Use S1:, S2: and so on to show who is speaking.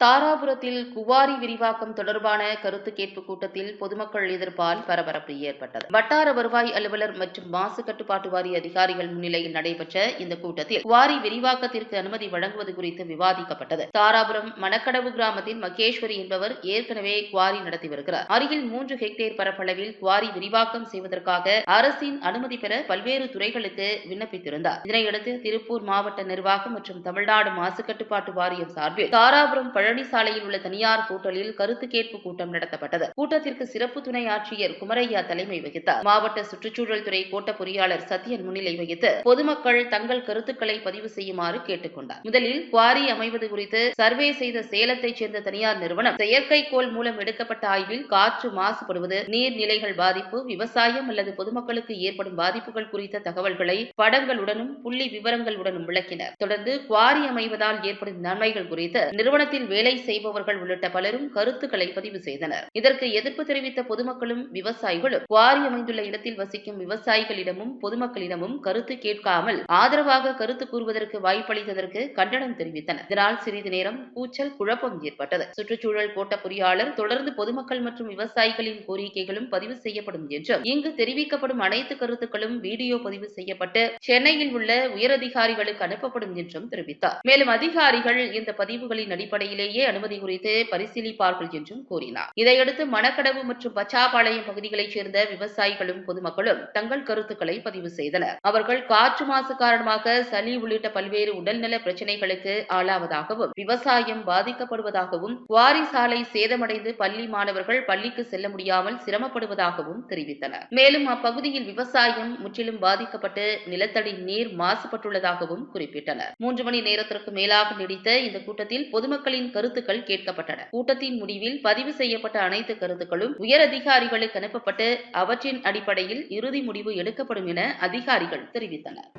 S1: தாராபுரத்தில் quarry விரிவாக்கம் தொடர்பான கருத்து கேட்பு கூட்டத்தில் பொதுமக்கள் எதிர்ப்பால் பரபரப்பு ஏற்பட்டது. வட்டார வருவாய் அலுவலர் மற்றும் மாசு கட்டுப்பாட்டு வாரிய அதிகாரிகள் முன்னிலையில் நடைபெற்ற இந்த கூட்டத்தில் குவாரி விரிவாக்கத்திற்கு அனுமதி வழங்குவது குறித்து விவாதிக்கப்பட்டது. தாராபுரம் மணக்கடவு கிராமத்தில் மகேஸ்வரி என்பவர் ஏற்கனவே குவாரி நடத்தி வருகிறார். அருகில் மூன்று ஹெக்டேர் பரப்பளவில் குவாரி விரிவாக்கம் செய்வதற்காக அரசின் அனுமதி பெற பல்வேறு துறைகளுக்கு விண்ணப்பித்திருந்தார். இதனையடுத்து திருப்பூர் மாவட்ட நிர்வாகம் மற்றும் தமிழ்நாடு மாசு கட்டுப்பாட்டு வாரியம் சார்பில் தாராபுரம் பழனி சாலையில் உள்ள தனியார் ஹோட்டலில் கருத்து கேட்பு கூட்டம் நடத்தப்பட்டது. கூட்டத்திற்கு சிறப்பு துணை ஆட்சியர் குமரையா தலைமை வகித்தார். மாவட்ட சுற்றுச்சூழல் துறை கோட்ட பொறியாளர் சத்யன் முன்னிலை வகித்து பொதுமக்கள் தங்கள் கருத்துக்களை பதிவு செய்யுமாறு கேட்டுக் கொண்டார் முதலில் குவாரி அமைவது குறித்து சர்வே செய்த சேலத்தைச் சேர்ந்த தனியார் நிறுவனம் செயற்கைக்கோள் மூலம் எடுக்கப்பட்ட ஆய்வில் காற்று மாசுபடுவது நீர்நிலைகள் பாதிப்பு விவசாயம் அல்லது பொதுமக்களுக்கு ஏற்படும் பாதிப்புகள் குறித்த தகவல்களை படங்களுடனும் புள்ளி விவரங்களுடனும் விளக்கினர். தொடர்ந்து குவாரி அமைவதால் ஏற்படும் நன்மைகள் குறித்து நிறுவனத்தில் வேலை செய்பவர்கள் உள்ளிட்ட பலரும் கருத்துக்களை பதிவு செய்தனர். இதற்கு எதிர்ப்பு தெரிவித்த பொதுமக்களும் விவசாயிகளும் குவாரி அமைந்துள்ள இடத்தில் வசிக்கும் விவசாயிகளிடமும் பொதுமக்களிடமும் கருத்து கேட்காமல் ஆதரவாக கருத்து கூறுவதற்கு வாய்ப்பளித்ததற்கு கண்டனம் தெரிவித்தனர். இதனால் சிறிது நேரம் கூச்சல் குழப்பம் ஏற்பட்டது. சுற்றுச்சூழல் கோட்ட பொறியாளர் தொடர்ந்து பொதுமக்கள் மற்றும் விவசாயிகளின் கோரிக்கைகளும் பதிவு செய்யப்படும் என்றும் இங்கு தெரிவிக்கப்படும் அனைத்து கருத்துக்களும் வீடியோ பதிவு செய்யப்பட்டு சென்னையில் உள்ள உயரதிகாரிகளுக்கு அனுப்பப்படும் என்றும் தெரிவித்தார். மேலும் அதிகாரிகள் இந்த பதிவுகளின் அடிப்படையிலே அடிப்படையிலேயே அனுமதி குறித்து பரிசீலிப்பார்கள் என்றும் கூறினார். இதையடுத்து மணக்கடவு மற்றும் பச்சாபாளையம் பகுதிகளைச் சேர்ந்த விவசாயிகளும் பொதுமக்களும் தங்கள் கருத்துக்களை பதிவு செய்தனர். அவர்கள் காற்று மாசு காரணமாக சளி உள்ளிட்ட பல்வேறு உடல்நல பிரச்சினைகளுக்கு ஆளாவதாகவும் விவசாயம் பாதிக்கப்படுவதாகவும் குவாரி சாலை சேதமடைந்து பள்ளி மாணவர்கள் பள்ளிக்கு செல்ல முடியாமல் சிரமப்படுவதாகவும் தெரிவித்தனர். மேலும் அப்பகுதியில் விவசாயம் முற்றிலும் பாதிக்கப்பட்டு நிலத்தடி நீர் மாசுபட்டுள்ளதாகவும் குறிப்பிட்டனர். மூன்று மணி நேரத்திற்கு மேலாக நீடித்த இந்த கூட்டத்தில் பொதுமக்களின் கருத்துக்கள் கேட்கப்பட்டன. கூட்டத்தின் முடிவில் பதிவு செய்யப்பட்ட அனைத்து கருத்துக்களும் உயர் அதிகாரிகளுக்கு அனுப்பப்பட்டு அவற்றின் அடிப்படையில் இறுதி முடிவு எடுக்கப்படும் என அதிகாரிகள் தெரிவித்தனர்.